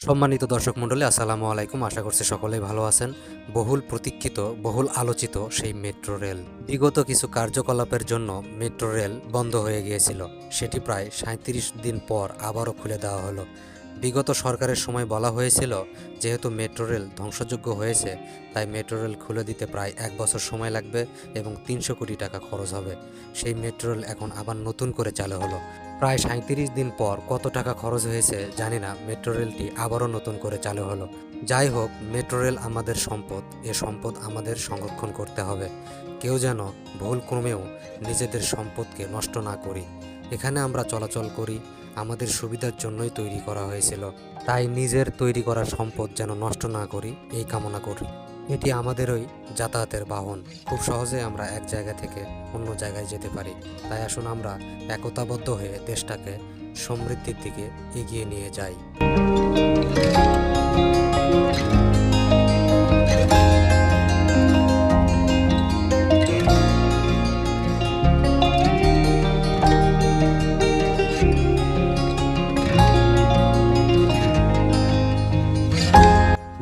সম্মানিত দর্শক মণ্ডলী, আসসালামু আলাইকুম। আশা করছি সকলেই ভালো আছেন। বহুল প্রতীক্ষিত, বহুল আলোচিত সেই মেট্রো রেল। বিগত কিছু কার্যকলাপের জন্য মেট্রো রেল বন্ধ হয়ে গিয়েছিল। সেটি প্রায় সাঁত্রিশ দিন পর আবারও খুলে দেওয়া হলো। বিগত সরকারের সময় বলা হয়েছিল, যেহেতু মেট্রো রেল ধ্বংসযোগ্য হয়েছে, তাই মেট্রো রেল খুলে দিতে প্রায় এক বছর সময় লাগবে এবং তিনশো কোটি টাকা খরচ হবে। সেই মেট্রো রেল এখন আবার নতুন করে চালু হলো। প্রায় সাঁত্রিশ দিন পর কত টাকা খরচ হয়েছে জানি না, মেট্রো রেলটি আবারও নতুন করে চালু হলো। যাই হোক, মেট্রো রেল আমাদের সম্পদ, এ সম্পদ আমাদের সংরক্ষণ করতে হবে। কেউ যেন ভুলক্রমেও নিজেদের সম্পদকে নষ্ট না করি। এখানে আমরা চলাচল করি, আমাদের সুবিধার জন্যই তৈরি করা হয়েছিল। তাই নিজের তৈরি করা সম্পদ যেন নষ্ট না করি, এই কামনা করি। এটি আমাদেরই যাতায়াতের বাহন। খুব সহজে আমরা এক জায়গা থেকে অন্য জায়গায় যেতে পারি। তাই আসুন আমরা একতাবদ্ধ হয়ে দেশটাকে সমৃদ্ধির দিকে এগিয়ে নিয়ে যাই।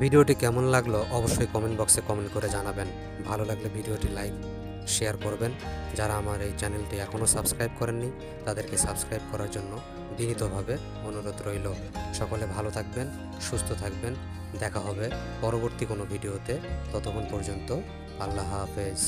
ভিডিওটি কেমন লাগল অবশ্যই কমেন্ট বক্সে কমেন্ট করে জানাবেন। ভালো লাগলে ভিডিওটি লাইক শেয়ার করবেন। যারা আমার এই চ্যানেলটি এখনও সাবস্ক্রাইব করেননি, তাদেরকে সাবস্ক্রাইব করার জন্য বিনীতভাবে অনুরোধ রইল। সকলে ভালো থাকবেন, সুস্থ থাকবেন। দেখা হবে পরবর্তী কোনো ভিডিওতে। ততক্ষণ পর্যন্ত আল্লাহ হাফেজ।